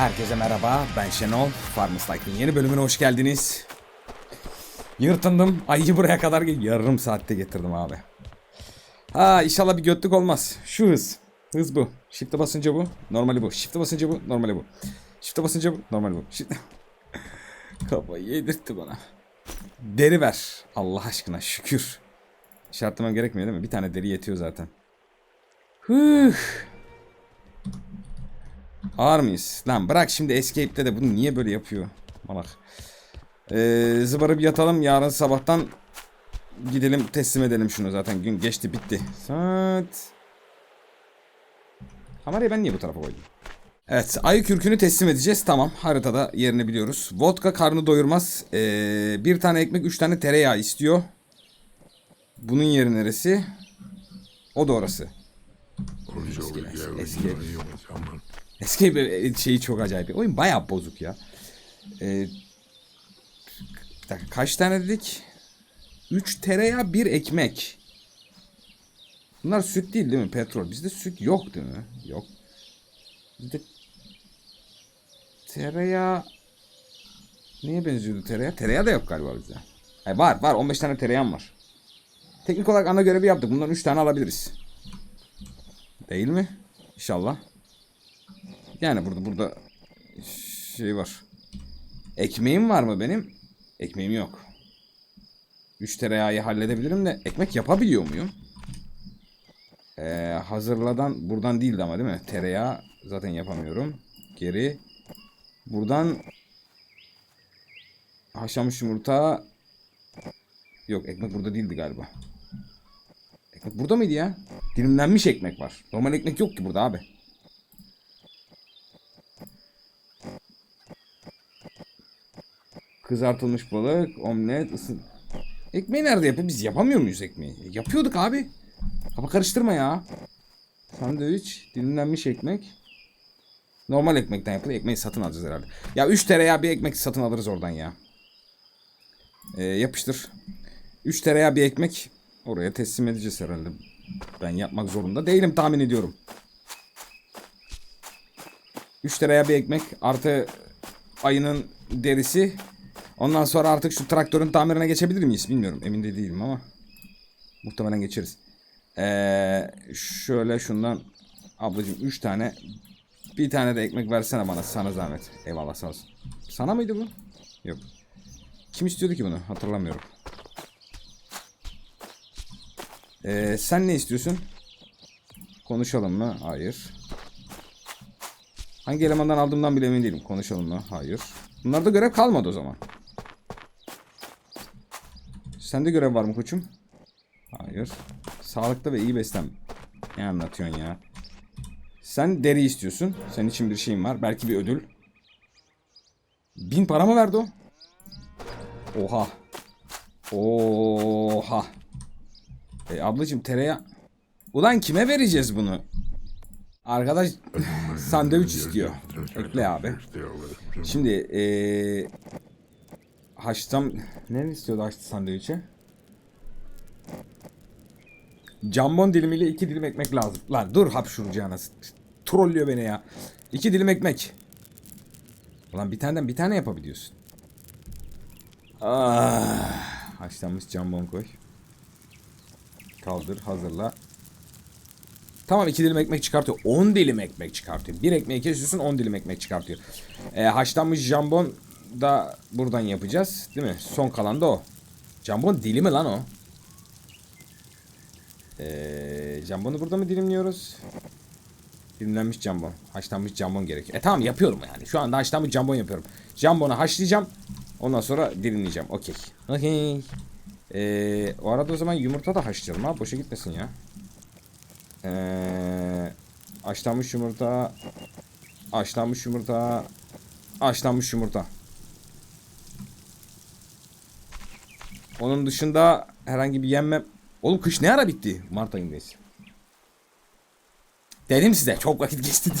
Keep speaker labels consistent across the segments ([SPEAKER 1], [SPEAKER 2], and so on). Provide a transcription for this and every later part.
[SPEAKER 1] Herkese merhaba, ben Şenol. Farmers Like'ın yeni bölümüne hoş geldiniz. Yırtındım, ayıyı buraya kadar yarım saatte getirdim abi. Ha inşallah bir götlük olmaz. Şu hız, hız bu. Shift'e basınca bu, normali bu. Shift'e basınca bu, normali bu. Shift'e basınca bu, normali bu. Shift... Kafayı yedirtti bana. Deri ver, Allah aşkına şükür. İşaretlemem gerekmiyor değil mi? Bir tane deri yetiyor zaten. Hıh. Ağır mıyız? Lan bırak şimdi Escape'de de bunu niye böyle yapıyor? Malak. Ee, zıbarıp yatalım yarın sabahtan gidelim teslim edelim şunu zaten gün geçti bitti. Saat. Kamerayı ben niye bu tarafa koydum? Evet ayı kürkünü teslim edeceğiz tamam haritada yerini biliyoruz. Vodka karnı doyurmaz. Ee, bir tane ekmek üç tane tereyağı istiyor. Bunun yeri neresi? O da orası. Eski, eski. Escape şeyi çok acayip. Oyun bayağı bozuk ya. Ee, bir dakika kaç tane dedik? 3 tereyağı bir ekmek. Bunlar süt değil değil mi? Petrol. Bizde süt yok değil mi? Yok. Bizde tereyağı Neye benziyordu tereyağı? Tereyağı da yok galiba bizde. Hayır, var var 15 tane tereyağım var. Teknik olarak ana görevi yaptık. Bundan 3 tane alabiliriz. Değil mi? İnşallah. Yani burada burada şey var. Ekmeğim var mı benim? Ekmeğim yok. 3 tereyağı halledebilirim de ekmek yapabiliyor muyum? Ee, hazırladan buradan değildi ama değil mi? Tereyağı zaten yapamıyorum. Geri buradan haşlanmış yumurta yok ekmek burada değildi galiba. Ekmek burada mıydı ya? Dilimlenmiş ekmek var. Normal ekmek yok ki burada abi. Kızartılmış balık, omlet, ısın... Ekmeği nerede yapıyor? Biz yapamıyor muyuz ekmeği? E, yapıyorduk abi. Kafa karıştırma ya. Sandviç, dilimlenmiş ekmek. Normal ekmekten yapılıyor. Ekmeği satın alacağız herhalde. Ya 3 tereyağı bir ekmek satın alırız oradan ya. Ee, yapıştır. 3 tereyağı bir ekmek. Oraya teslim edeceğiz herhalde. Ben yapmak zorunda değilim tahmin ediyorum. 3 tereyağı bir ekmek artı ayının derisi. Ondan sonra artık şu traktörün tamirine geçebilir miyiz? Bilmiyorum. Emin de değilim ama. Muhtemelen geçeriz. Ee, şöyle şundan ablacığım 3 tane bir tane de ekmek versene bana sana zahmet. Eyvallah sağ olsun. Sana mıydı bu? Yok. Kim istiyordu ki bunu? Hatırlamıyorum. Ee, sen ne istiyorsun? Konuşalım mı? Hayır. Hangi elemandan aldığımdan bile emin değilim. Konuşalım mı? Hayır. Bunlarda görev kalmadı o zaman. Sende görev var mı koçum? Hayır. Sağlıklı ve iyi beslen. Ne anlatıyorsun ya? Sen deri istiyorsun. Senin için bir şeyim var. Belki bir ödül. Bin para mı verdi o? Oha. Oha. E, ablacığım tereyağı... Ulan kime vereceğiz bunu? Arkadaş sandviç istiyor. Ekle abi. Şimdi eee haştam ne istiyordu haşlı sandviçi? Jambon dilimiyle iki dilim ekmek lazım. Lan dur hapşuracağına. Trollüyor beni ya. İki dilim ekmek. Ulan bir taneden bir tane yapabiliyorsun. Ah, haşlanmış jambon koy. Kaldır hazırla. Tamam iki dilim ekmek çıkartıyor. 10 dilim ekmek çıkartıyor. Bir ekmeği kesiyorsun 10 dilim ekmek çıkartıyor. Ee, haşlanmış jambon da buradan yapacağız. Değil mi? Son kalan da o. Jambon dili mi lan o? Ee, jambonu burada mı dilimliyoruz? Dilimlenmiş jambon. Haşlanmış jambon gerekiyor. E tamam yapıyorum yani. Şu anda haşlanmış jambon yapıyorum. Jambonu haşlayacağım. Ondan sonra dilimleyeceğim. Okey. Okey. Ee, o arada o zaman yumurta da haşlayalım ha. Boşa gitmesin ya. Ee, haşlanmış yumurta. Haşlanmış yumurta. Haşlanmış yumurta. Onun dışında herhangi bir yenme... Oğlum kış ne ara bitti? Mart ayındayız. Dedim size çok vakit geçti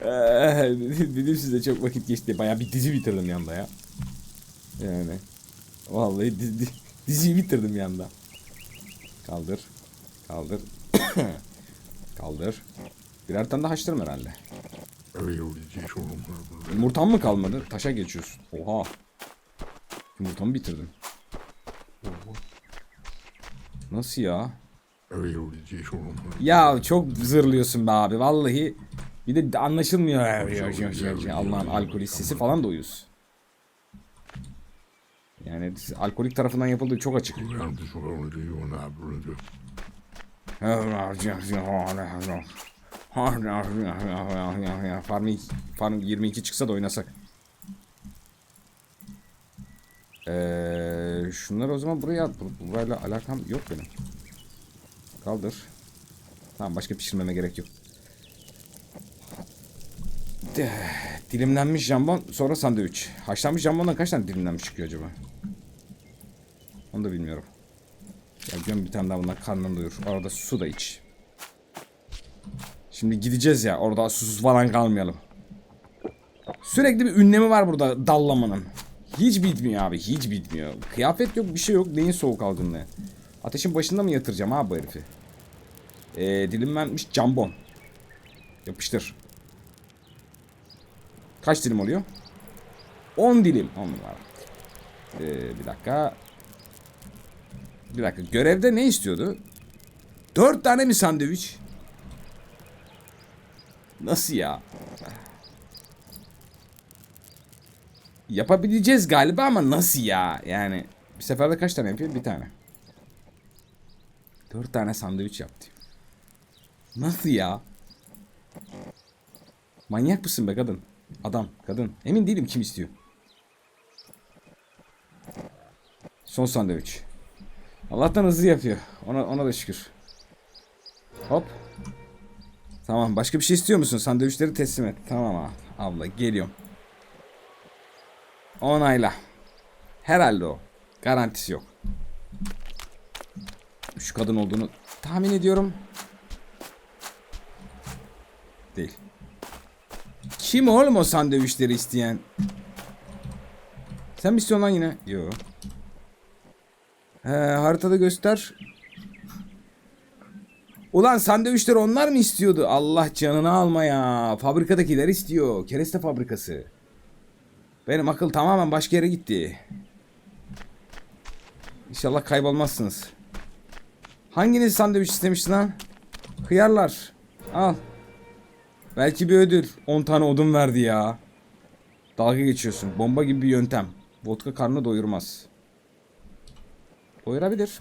[SPEAKER 1] Dedim size çok vakit geçti. Bayağı bir dizi bitirdim yanda ya. Yani. Vallahi dizi, diziyi bitirdim yanda. Kaldır. Kaldır. Kaldır. Birer tane de haşlarım herhalde. Yumurtam mı kalmadı? Taşa geçiyorsun. Oha. Yumurtamı bitirdim. Nasıl ya? Ya çok zırlıyorsun be abi vallahi. Bir de anlaşılmıyor. Allah'ın alkolist sesi falan da uyuz. Yani alkolik tarafından yapıldığı çok açık. Farm, Farm 22 çıksa da oynasak. Ee, şunları o zaman buraya at. Bur- Burayla alakam yok benim. Kaldır. Tamam başka pişirmeme gerek yok. De, dilimlenmiş jambon sonra sandviç. Haşlanmış jambondan kaç tane dilimlenmiş çıkıyor acaba? Onu da bilmiyorum. Ya göm bir tane daha bundan karnını doyur. Arada su da iç. Şimdi gideceğiz ya orada susuz falan kalmayalım. Sürekli bir ünlemi var burada dallamanın. Hiç bitmiyor abi hiç bitmiyor. Kıyafet yok bir şey yok neyin soğuk algınlığı. Ateşin başında mı yatıracağım abi bu herifi? Ee, dilimlenmiş jambon. Yapıştır. Kaç dilim oluyor? 10 dilim. 10 var. Ee, bir dakika. Bir dakika. Görevde ne istiyordu? 4 tane mi sandviç? Nasıl ya? Yapabileceğiz galiba ama nasıl ya? Yani bir seferde kaç tane yapıyor? Bir tane. 4 tane sandviç yaptı. Nasıl ya? Manyak mısın be kadın? Adam, kadın. Emin değilim kim istiyor. Son sandviç. Allah'tan hızlı yapıyor. Ona ona da şükür. Hop. Tamam. Başka bir şey istiyor musun? Sandviçleri teslim et. Tamam. Abla geliyorum. Onayla. Herhalde o. Garantisi yok. Şu kadın olduğunu tahmin ediyorum. Değil. Kim oğlum o sandviçleri isteyen? Sen mi lan yine? Yok. He, haritada göster. Ulan sandviçleri onlar mı istiyordu? Allah canını alma ya. Fabrikadakiler istiyor. Kereste fabrikası. Benim akıl tamamen başka yere gitti. İnşallah kaybolmazsınız. Hanginiz sandviç istemişti lan? Hıyarlar. Al. Belki bir ödül. 10 tane odun verdi ya. Dalga geçiyorsun. Bomba gibi bir yöntem. Vodka karnını doyurmaz. Doyurabilir.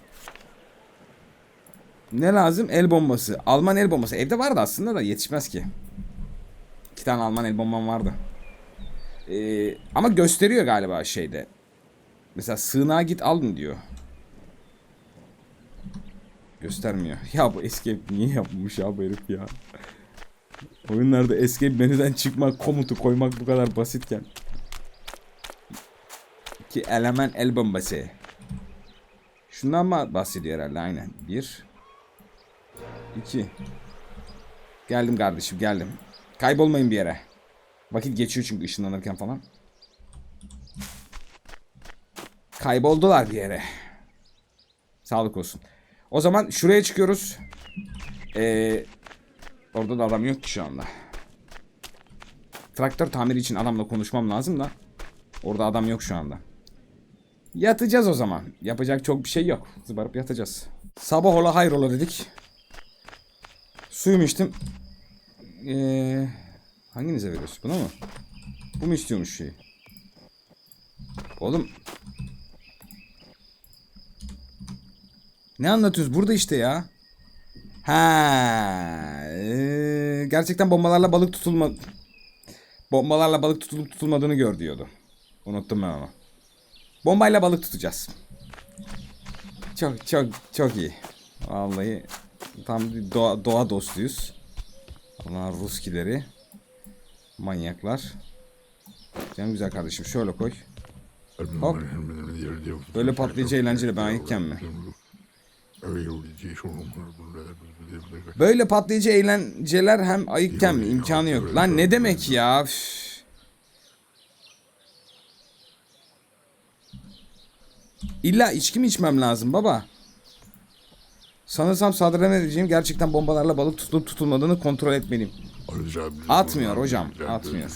[SPEAKER 1] Ne lazım? El bombası. Alman el bombası. Evde vardı aslında da yetişmez ki. İki tane Alman el bombam vardı. Ee, ama gösteriyor galiba şeyde. Mesela sığınağa git alın diyor. Göstermiyor. Ya bu escape niye yapmış ya bu herif ya? Oyunlarda escape menüden çıkmak komutu koymak bu kadar basitken. Ki eleman el bombası. Şundan mı bahsediyor herhalde aynen. Bir. iki. Geldim kardeşim geldim. Kaybolmayın bir yere. Vakit geçiyor çünkü ışınlanırken falan. Kayboldular bir yere. Sağlık olsun. O zaman şuraya çıkıyoruz. Ee, orada da adam yok ki şu anda. Traktör tamiri için adamla konuşmam lazım da. Orada adam yok şu anda. Yatacağız o zaman. Yapacak çok bir şey yok. Zıbarıp yatacağız. Sabah ola hayrola dedik. Suyumu içtim. Ee, hanginize veriyorsun? Buna mı? Bu mu istiyormuş şeyi? Oğlum. Ne anlatıyoruz? Burada işte ya. Ha, ee, gerçekten bombalarla balık tutulma bombalarla balık tutulup tutulmadığını gör diyordu. Unuttum ben onu. Bombayla balık tutacağız. Çok çok çok iyi. Vallahi tam bir doğa, doğa dostuyuz. Onlar Ruskileri. Manyaklar. Canım güzel kardeşim şöyle koy. Hop. Böyle patlayıcı eğlenceli ben ayıkken mi? Böyle patlayıcı eğlenceler hem ayıkken mi? İmkanı yok. Lan ne demek ya? Üf. İlla içki mi içmem lazım baba? Sanırsam sadreme edeceğim gerçekten bombalarla balık tutulup tutulmadığını kontrol etmeliyim. Atmıyor hocam, atmıyor.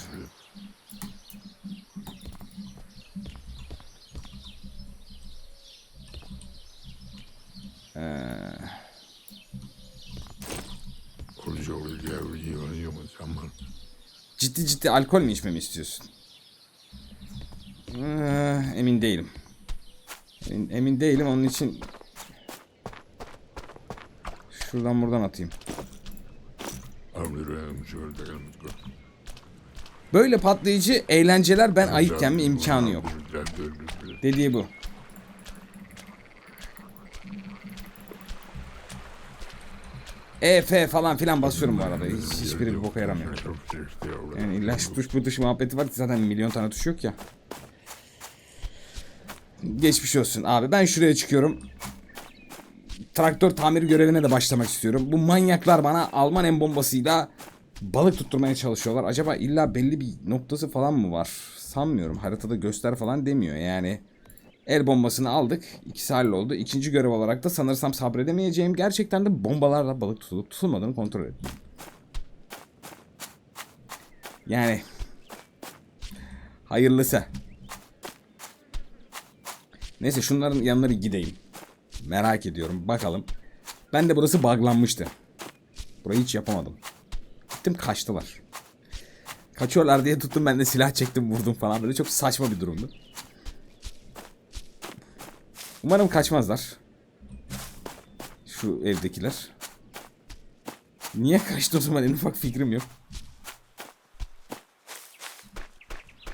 [SPEAKER 1] Ciddi ciddi alkol mü içmemi istiyorsun? Ee, emin değilim. Emin değilim onun için şuradan buradan atayım. Böyle patlayıcı eğlenceler ben ayıkken mi imkanı yok. Dediği bu. EF falan filan basıyorum bu arada. Hiç, hiçbiri bir boka yaramıyor. Yani illa şu tuş bu tuş muhabbeti var ki zaten milyon tane tuş yok ya. Geçmiş olsun abi. Ben şuraya çıkıyorum. Traktör tamiri görevine de başlamak istiyorum. Bu manyaklar bana Alman en bombasıyla balık tutturmaya çalışıyorlar. Acaba illa belli bir noktası falan mı var? Sanmıyorum. Haritada göster falan demiyor yani. El bombasını aldık. İkisi halloldu. İkinci görev olarak da sanırsam sabredemeyeceğim. Gerçekten de bombalarla balık tutulup tutulmadığını kontrol ettim. Yani. Hayırlısı. Neyse şunların yanları gideyim. Merak ediyorum. Bakalım. Ben de burası buglanmıştı. Burayı hiç yapamadım. Gittim kaçtılar. Kaçıyorlar diye tuttum ben de silah çektim vurdum falan. Böyle çok saçma bir durumdu. Umarım kaçmazlar. Şu evdekiler. Niye kaçtı o zaman en ufak fikrim yok.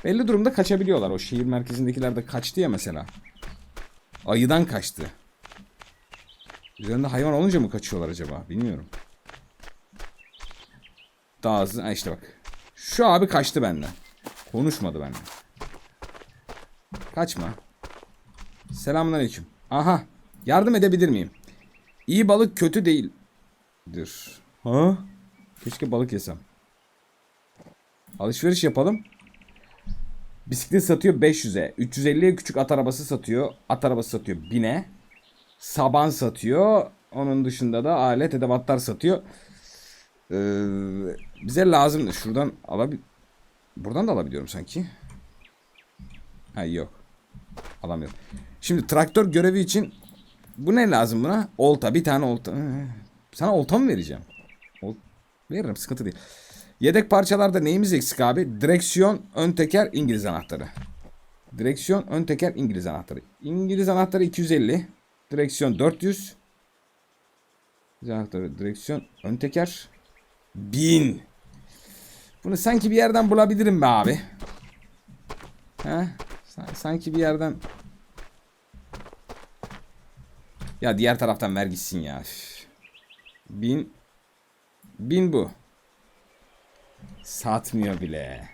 [SPEAKER 1] Belli durumda kaçabiliyorlar. O şehir merkezindekiler de kaçtı ya mesela. Ayıdan kaçtı. Üzerinde hayvan olunca mı kaçıyorlar acaba? Bilmiyorum. Daha hızlı. Ha işte bak. Şu abi kaçtı benden. Konuşmadı benden. Kaçma. Selamünaleyküm. Aha. Yardım edebilir miyim? İyi balık kötü değildir. Ha? Keşke balık yesem. Alışveriş yapalım. Bisiklet satıyor 500'e. 350'ye küçük at arabası satıyor. At arabası satıyor 1000'e. Saban satıyor. Onun dışında da alet edevatlar satıyor. Ee, bize lazım. Şuradan alabil... Buradan da alabiliyorum sanki. Ha yok. Alamıyorum. Şimdi traktör görevi için bu ne lazım buna? Olta. Bir tane olta. Ee, Sana olta mı vereceğim? Ol... Veririm sıkıntı değil. Yedek parçalarda neyimiz eksik abi? Direksiyon, ön teker, İngiliz anahtarı. Direksiyon, ön teker, İngiliz anahtarı. İngiliz anahtarı 250. Direksiyon 400. İngiliz anahtarı, direksiyon, ön teker 1000. Bunu sanki bir yerden bulabilirim be abi. He? Sa- Sanki bir yerden Ya diğer taraftan ver gitsin ya. Bin Bin bu. Satmıyor bile.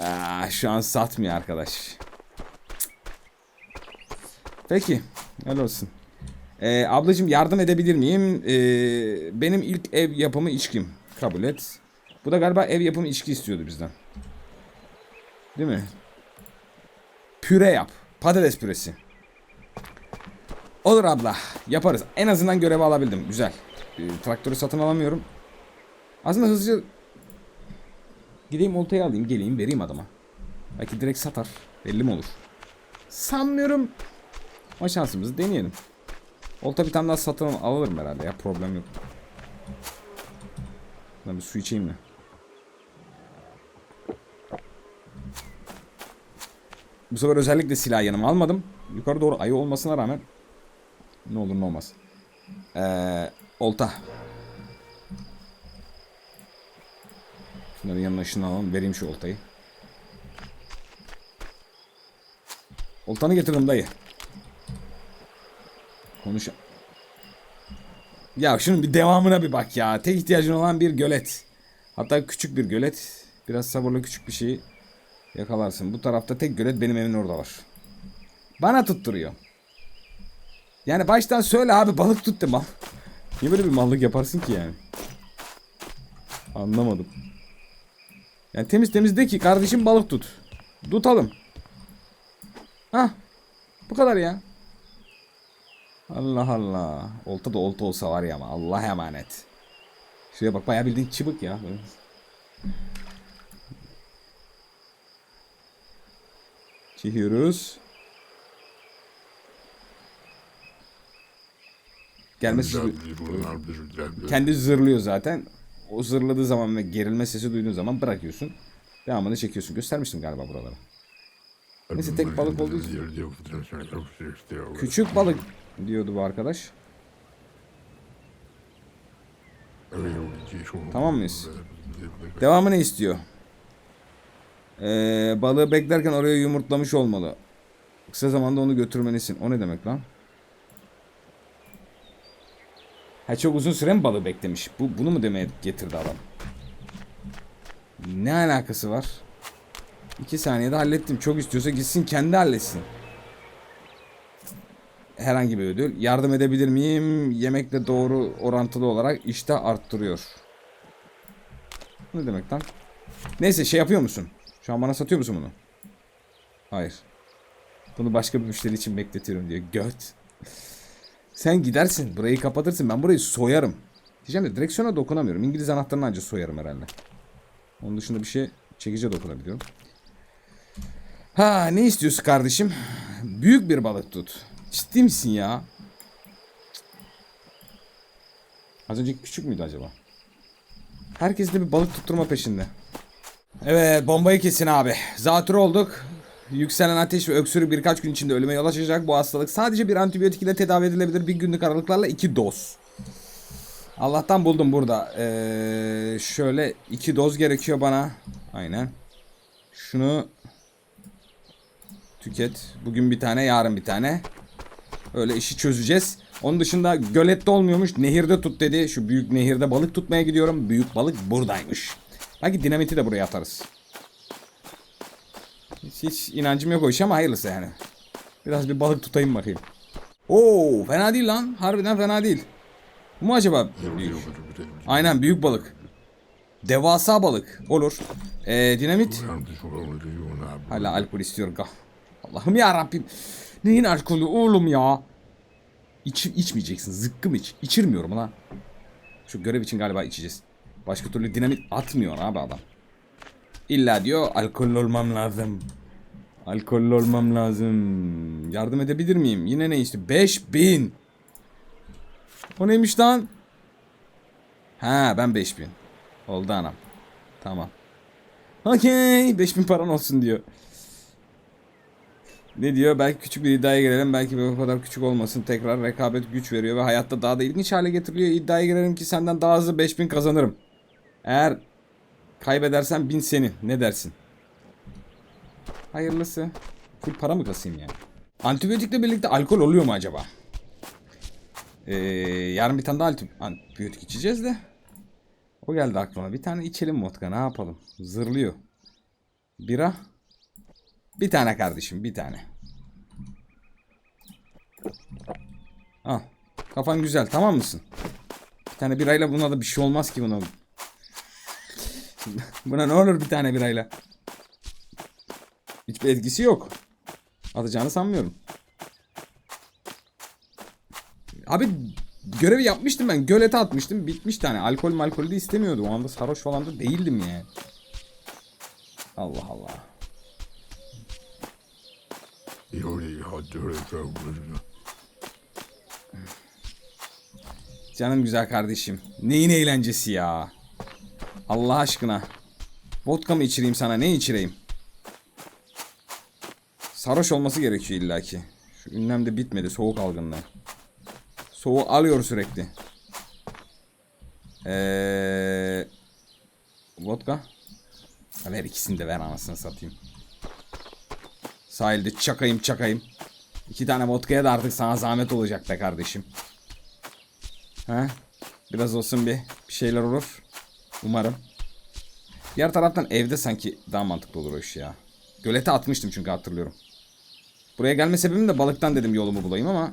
[SPEAKER 1] Aa, şu an satmıyor arkadaş. Peki. Öyle olsun. Ee, ablacığım yardım edebilir miyim? Ee, benim ilk ev yapımı içkim. Kabul et. Bu da galiba ev yapımı içki istiyordu bizden. Değil mi? Püre yap. Patates püresi. Olur abla. Yaparız. En azından görevi alabildim. Güzel. Ee, traktörü satın alamıyorum. Aslında hızlıca gideyim oltayı alayım. Geleyim vereyim adama. Belki direkt satar. Belli mi olur? Sanmıyorum. Ama şansımızı deneyelim. Olta bir tane daha satın al- alırım herhalde ya. Problem yok. Ben bir su içeyim mi? Bu sefer özellikle silah yanıma almadım. Yukarı doğru ayı olmasına rağmen ne olur ne olmaz. Ee, olta. Şunların yanına ışınlanalım. Vereyim şu oltayı. Oltanı getirdim dayı. Konuş. Ya şunun bir devamına bir bak ya. Tek ihtiyacın olan bir gölet. Hatta küçük bir gölet. Biraz sabırlı küçük bir şey yakalarsın. Bu tarafta tek gölet benim evimin orada var. Bana tutturuyor. Yani baştan söyle abi balık tut de. Niye böyle bir mallık yaparsın ki yani? Anlamadım. Yani temiz temiz de ki kardeşim balık tut. Tutalım. Hah. Bu kadar ya. Allah Allah. Olta da olta olsa var ya ama Allah emanet. Şuraya bak bayağı bildiğin çıbık ya. Böyle. Çiziyoruz. Gelmesi kendi zırlıyor zaten. O zırladığı zaman ve gerilme sesi duyduğun zaman bırakıyorsun. Devamını çekiyorsun. Göstermiştim galiba buraları. Neyse tek balık olduğu için. Küçük balık diyordu bu arkadaş. Tamam mıyız? Devamı ne istiyor? Ee, balığı beklerken oraya yumurtlamış olmalı. Kısa zamanda onu götürmelisin. O ne demek lan? Ha çok uzun süre mi balığı beklemiş? Bu bunu mu demeye getirdi adam? Ne alakası var? İki saniyede hallettim. Çok istiyorsa gitsin kendi halletsin. Herhangi bir ödül. Yardım edebilir miyim? Yemekle doğru orantılı olarak işte arttırıyor. Ne demek lan? Neyse şey yapıyor musun? Şu an bana satıyor musun bunu? Hayır. Bunu başka bir müşteri için bekletiyorum diyor. Göt. Sen gidersin. Burayı kapatırsın. Ben burayı soyarım. Diyeceğim de direksiyona dokunamıyorum. İngiliz anahtarını ancak soyarım herhalde. Onun dışında bir şey çekici dokunabiliyorum. Ha ne istiyorsun kardeşim? Büyük bir balık tut. Ciddi misin ya? Az önceki küçük müydü acaba? Herkes de bir balık tutturma peşinde. Evet bombayı kesin abi. Zatür olduk. Yükselen ateş ve öksürük birkaç gün içinde ölüme yol açacak. Bu hastalık sadece bir antibiyotik ile tedavi edilebilir. Bir günlük aralıklarla iki doz. Allah'tan buldum burada. Ee, şöyle iki doz gerekiyor bana. Aynen. Şunu tüket. Bugün bir tane, yarın bir tane. Öyle işi çözeceğiz. Onun dışında gölette olmuyormuş. Nehirde tut dedi. Şu büyük nehirde balık tutmaya gidiyorum. Büyük balık buradaymış. Belki dinamiti de buraya atarız. Hiç, hiç inancım yok o işe ama hayırlısı yani. Biraz bir balık tutayım bakayım. Oo, fena değil lan. Harbiden fena değil. Bu mu acaba büyük? Aynen büyük balık. Devasa balık. Olur. Ee, dinamit. Hala alkol istiyor. Gah. Allah'ım ya Rabbim. Neyin alkolü oğlum ya? İç, içmeyeceksin. Zıkkım iç. İçirmiyorum lan. Şu görev için galiba içeceğiz. Başka türlü dinamit atmıyor abi adam. İlla diyor alkollü olmam lazım. Alkollü olmam lazım. Yardım edebilir miyim? Yine ne işte? 5000. O neymiş lan? Ha ben 5000. Oldu anam. Tamam. Okey. 5000 paran olsun diyor. Ne diyor? Belki küçük bir iddiaya girelim. Belki bu kadar küçük olmasın. Tekrar rekabet güç veriyor ve hayatta daha da ilginç hale getiriliyor. İddiaya girelim ki senden daha hızlı 5000 kazanırım. Eğer kaybedersen 1000 senin. Ne dersin? Hayırlısı. Full para mı kasayım yani? Antibiyotikle birlikte alkol oluyor mu acaba? Ee, yarın bir tane daha anti- antibiyotik içeceğiz de. O geldi aklıma. Bir tane içelim vodka. Ne yapalım? Zırlıyor. Bira. Bir tane kardeşim. Bir tane. Al. Kafan güzel. Tamam mısın? Bir tane birayla buna da bir şey olmaz ki buna. buna ne olur bir tane birayla. Hiçbir etkisi yok. Atacağını sanmıyorum. Abi görevi yapmıştım ben. Gölete atmıştım. Bitmiş tane. Alkol malkol de istemiyordu. O anda sarhoş falan da değildim yani. Allah Allah. Canım güzel kardeşim. Neyin eğlencesi ya? Allah aşkına. Vodka mı içireyim sana? Ne içireyim? Sarhoş olması gerekiyor illaki. Şu ünlem de bitmedi. Soğuk algınlığı. Soğuğu alıyor sürekli. Eee... Vodka. Ver ikisini de ver anasını satayım. Sahilde çakayım çakayım. İki tane vodkaya da artık sana zahmet olacak be kardeşim. Ha? Biraz olsun bir, bir şeyler olur. Umarım. Diğer taraftan evde sanki daha mantıklı olur o iş ya. Gölete atmıştım çünkü hatırlıyorum. Buraya gelme sebebim de balıktan dedim yolumu bulayım ama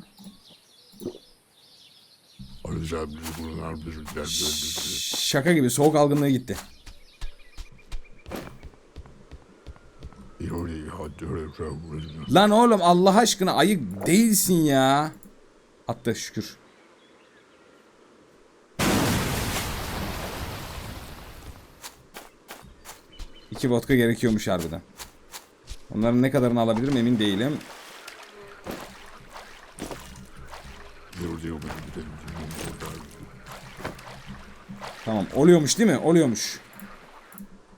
[SPEAKER 1] şaka gibi soğuk algınlığı gitti. Lan oğlum Allah aşkına ayık değilsin ya. Hatta şükür. İki vodka gerekiyormuş harbiden. Onların ne kadarını alabilirim emin değilim. Tamam oluyormuş değil mi? Oluyormuş.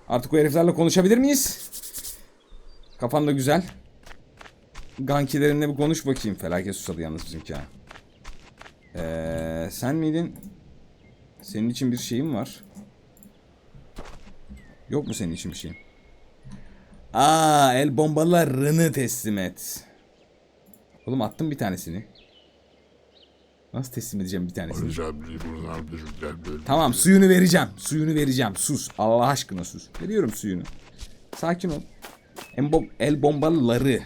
[SPEAKER 1] Artık o heriflerle konuşabilir miyiz? Kafan da güzel. Gankilerinle bir konuş bakayım. Felaket susadı yalnız bizimki ha. Ee, sen miydin? Senin için bir şeyim var. Yok mu senin için bir şeyim? Aa, el bombalarını teslim et. Oğlum attım bir tanesini. Nasıl teslim edeceğim bir tanesini? Tamam suyunu vereceğim. Suyunu vereceğim. Sus. Allah aşkına sus. Veriyorum suyunu. Sakin ol. El, bom el bombaları.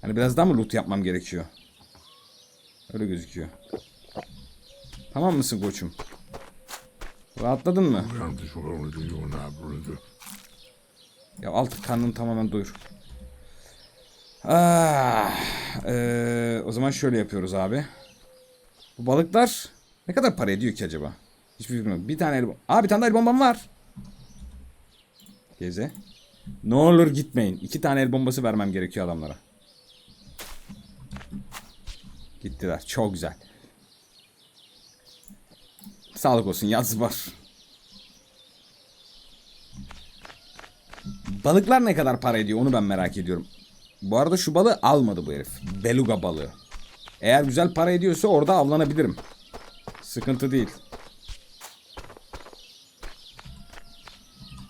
[SPEAKER 1] Hani biraz daha mı loot yapmam gerekiyor? Öyle gözüküyor. Tamam mısın koçum? Rahatladın mı? Ya alt karnını tamamen doyur. Ah, eee, o zaman şöyle yapıyoruz abi. Bu balıklar ne kadar para ediyor ki acaba? Hiçbir fikrim yok. Bir tane el Aa bir tane el bombam var. Geze. Ne olur gitmeyin. İki tane el bombası vermem gerekiyor adamlara. Gittiler. Çok güzel. Sağlık olsun. Yaz var. Balıklar ne kadar para ediyor onu ben merak ediyorum. Bu arada şu balığı almadı bu herif. Beluga balığı. Eğer güzel para ediyorsa orada avlanabilirim. Sıkıntı değil.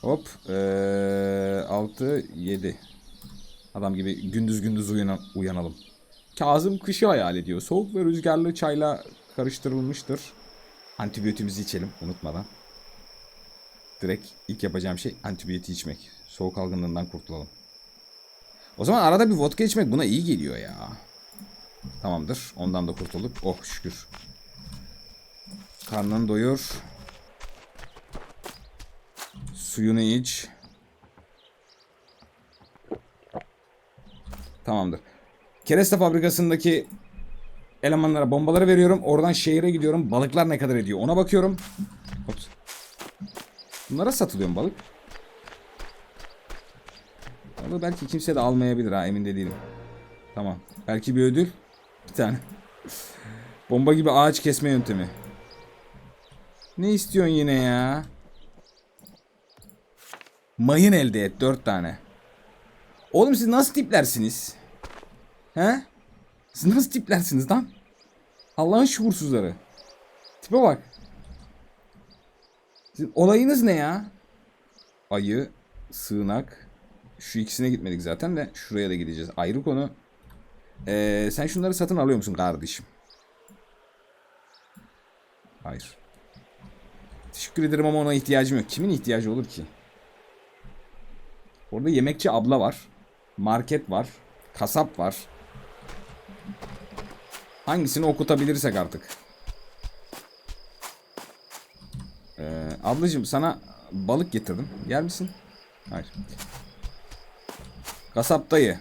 [SPEAKER 1] Hop. Ee, 6, 7. Adam gibi gündüz gündüz uyanan, uyanalım. Kazım kışı hayal ediyor. Soğuk ve rüzgarlı çayla karıştırılmıştır. Antibiyotimizi içelim unutmadan. Direkt ilk yapacağım şey antibiyotik içmek. Soğuk algınlığından kurtulalım. O zaman arada bir vodka içmek buna iyi geliyor ya. Tamamdır. Ondan da kurtulduk. Oh şükür. Karnını doyur. Suyunu iç. Tamamdır. Kereste fabrikasındaki elemanlara bombaları veriyorum. Oradan şehire gidiyorum. Balıklar ne kadar ediyor ona bakıyorum. Hops. Bunlara satılıyor mu balık? Balığı belki kimse de almayabilir ha emin de değilim. Tamam. Belki bir ödül. Bir tane. Bomba gibi ağaç kesme yöntemi. Ne istiyorsun yine ya? Mayın elde et. Dört tane. Oğlum siz nasıl tiplersiniz? He? Siz nasıl tiplersiniz lan? Allah'ın şuursuzları. Tipe bak. Sizin olayınız ne ya? Ayı, sığınak. Şu ikisine gitmedik zaten de şuraya da gideceğiz. Ayrı konu. Ee, sen şunları satın alıyor musun kardeşim? Hayır. Teşekkür ederim ama ona ihtiyacım yok. Kimin ihtiyacı olur ki? Orada yemekçi abla var. Market var. Kasap var. Hangisini okutabilirsek artık. Ee, ablacığım sana balık getirdim. Gel misin? Hayır. Kasap dayı.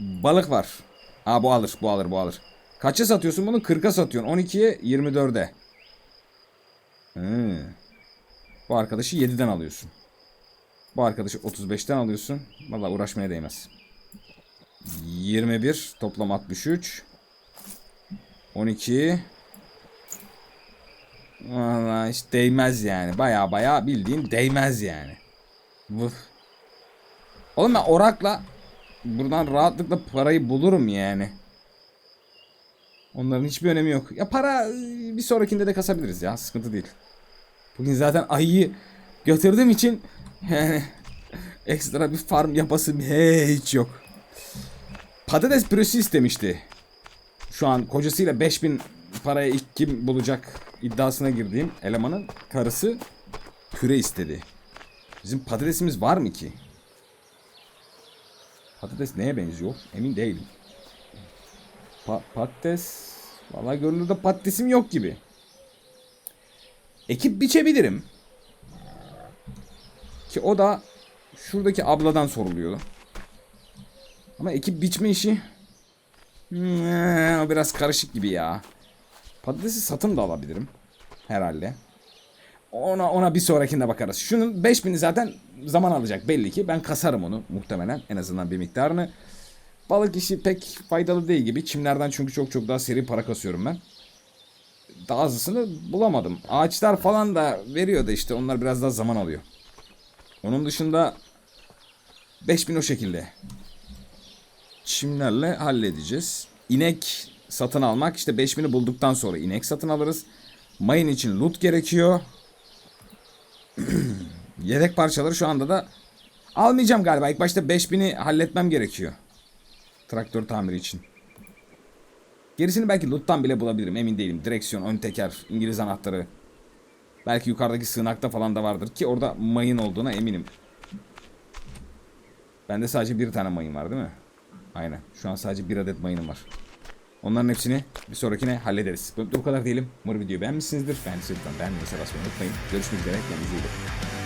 [SPEAKER 1] Balık var. Ha bu alır, bu alır, bu alır. Kaça satıyorsun bunu? 40'a satıyorsun. 12'ye 24'e. Hı. Bu arkadaşı 7'den alıyorsun. Bu arkadaşı 35'ten alıyorsun. Vallahi uğraşmaya değmez. 21 toplam 63 12 Vallahi hiç değmez yani. Baya baya bildiğin değmez yani. Vuf. Oğlum ben orakla buradan rahatlıkla parayı bulurum yani. Onların hiçbir önemi yok. Ya para ıı, bir sonrakinde de kasabiliriz ya. Sıkıntı değil. Bugün zaten ayıyı götürdüğüm için yani ekstra bir farm yapasım hiç yok. Patates püresi istemişti. Şu an kocasıyla 5000 paraya ilk kim bulacak iddiasına girdiğim elemanın karısı püre istedi. Bizim patatesimiz var mı ki? Patates neye benziyor? Emin değilim. Pa- patates... Vallahi görünürde patatesim yok gibi. Ekip biçebilirim. Ki o da şuradaki abladan soruluyor. Ama ekip biçme işi hmm, biraz karışık gibi ya. Patatesi satın da alabilirim. Herhalde. Ona ona bir sonrakinde bakarız. Şunun 5000'i zaten zaman alacak belli ki. Ben kasarım onu muhtemelen en azından bir miktarını. Balık işi pek faydalı değil gibi. Çimlerden çünkü çok çok daha seri para kasıyorum ben. Daha hızlısını bulamadım. Ağaçlar falan da veriyor da işte onlar biraz daha zaman alıyor. Onun dışında 5000 o şekilde. Çimlerle halledeceğiz. İnek satın almak işte 5000'i bulduktan sonra inek satın alırız. Mayın için loot gerekiyor. Yedek parçaları şu anda da almayacağım galiba. İlk başta 5000'i halletmem gerekiyor. Traktör tamiri için. Gerisini belki loot'tan bile bulabilirim emin değilim. Direksiyon, ön teker, İngiliz anahtarı. Belki yukarıdaki sığınakta falan da vardır ki orada mayın olduğuna eminim. Bende sadece bir tane mayın var değil mi? Aynen. Şu an sadece bir adet mayınım var. Onların hepsini bir sonrakine hallederiz. Bu kadar diyelim. Umarım videoyu beğenmişsinizdir. Beğendiyseniz lütfen beğenmeyi, basmayı unutmayın. Görüşmek üzere. Kendinize iyi bakın.